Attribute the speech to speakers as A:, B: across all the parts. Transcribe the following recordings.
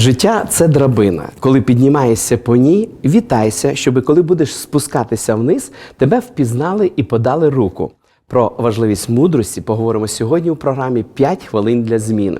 A: Життя це драбина. Коли піднімаєшся по ній, вітайся, щоб коли будеш спускатися вниз, тебе впізнали і подали руку. Про важливість мудрості поговоримо сьогодні у програмі «5 хвилин для змін.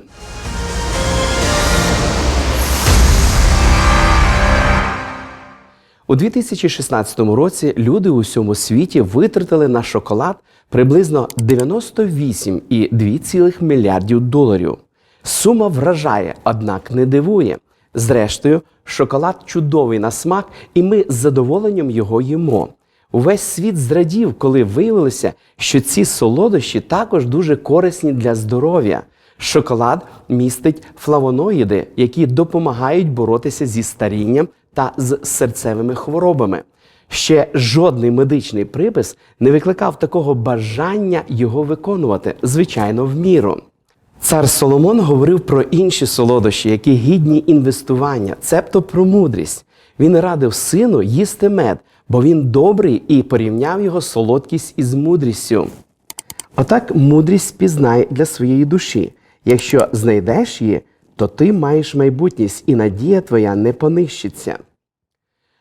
A: У 2016 році люди у всьому світі витратили на шоколад приблизно 98,2 мільярдів доларів. Сума вражає, однак не дивує. Зрештою, шоколад чудовий на смак, і ми з задоволенням його їмо. Увесь світ зрадів, коли виявилося, що ці солодощі також дуже корисні для здоров'я. Шоколад містить флавоноїди, які допомагають боротися зі старінням та з серцевими хворобами. Ще жодний медичний припис не викликав такого бажання його виконувати, звичайно, в міру. Цар Соломон говорив про інші солодощі, які гідні інвестування, цебто про мудрість. Він радив сину їсти мед, бо він добрий і порівняв його солодкість із мудрістю. Отак мудрість пізнай для своєї душі. Якщо знайдеш її, то ти маєш майбутність, і надія твоя не понищиться.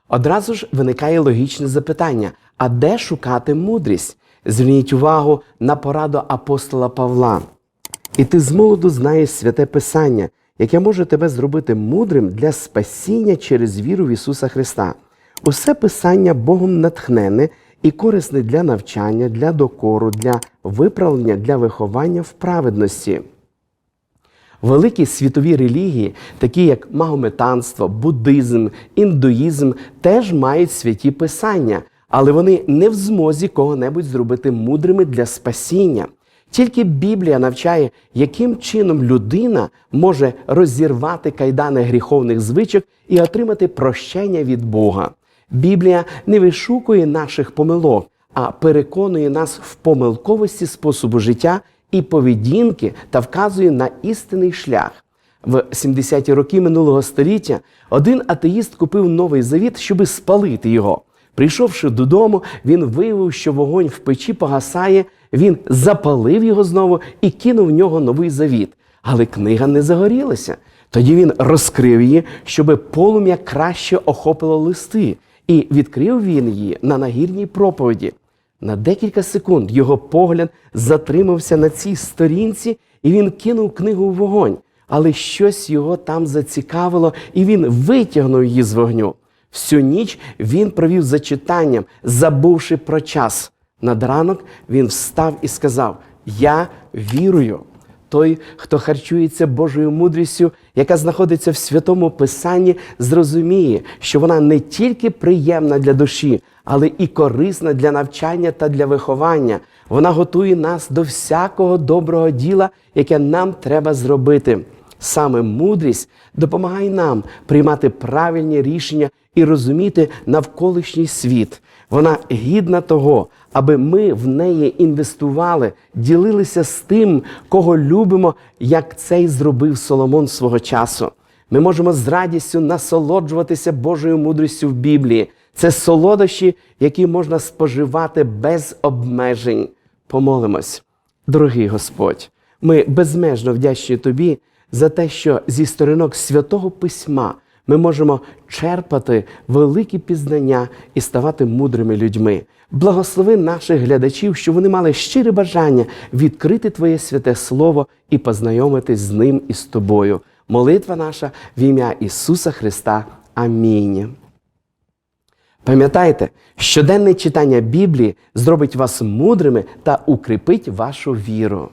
A: Одразу ж виникає логічне запитання: а де шукати мудрість? Зверніть увагу на пораду апостола Павла. І ти змолоду знаєш святе Писання, яке може тебе зробити мудрим для спасіння через віру в Ісуса Христа. Усе Писання Богом натхнене і корисне для навчання, для докору, для виправлення, для виховання в праведності. Великі світові релігії, такі як магометанство, буддизм, індуїзм, теж мають святі писання, але вони не в змозі кого-небудь зробити мудрими для спасіння. Тільки Біблія навчає, яким чином людина може розірвати кайдани гріховних звичок і отримати прощення від Бога. Біблія не вишукує наших помилок, а переконує нас в помилковості способу життя і поведінки та вказує на істинний шлях. В 70-ті роки минулого століття один атеїст купив новий завіт, щоби спалити його. Прийшовши додому, він виявив, що вогонь в печі погасає. Він запалив його знову і кинув в нього новий завіт. Але книга не загорілася. Тоді він розкрив її, щоб полум'я краще охопило листи, і відкрив він її на нагірній проповіді. На декілька секунд його погляд затримався на цій сторінці, і він кинув книгу в вогонь. Але щось його там зацікавило, і він витягнув її з вогню. Всю ніч він провів за читанням, забувши про час. Над ранок він встав і сказав: Я вірую. Той, хто харчується Божою мудрістю, яка знаходиться в святому Писанні, зрозуміє, що вона не тільки приємна для душі, але і корисна для навчання та для виховання. Вона готує нас до всякого доброго діла, яке нам треба зробити. Саме мудрість допомагає нам приймати правильні рішення і розуміти навколишній світ. Вона гідна того, аби ми в неї інвестували, ділилися з тим, кого любимо, як це й зробив Соломон свого часу. Ми можемо з радістю насолоджуватися Божою мудрістю в Біблії. Це солодощі, які можна споживати без обмежень. Помолимось, дорогий Господь, ми безмежно вдячні Тобі за те, що зі сторінок святого письма ми можемо черпати великі пізнання і ставати мудрими людьми. Благослови наших глядачів, щоб вони мали щире бажання відкрити Твоє святе Слово і познайомитись з ним і з тобою. Молитва наша в ім'я Ісуса Христа. Амінь. Пам'ятайте, щоденне читання Біблії зробить вас мудрими та укріпить вашу віру.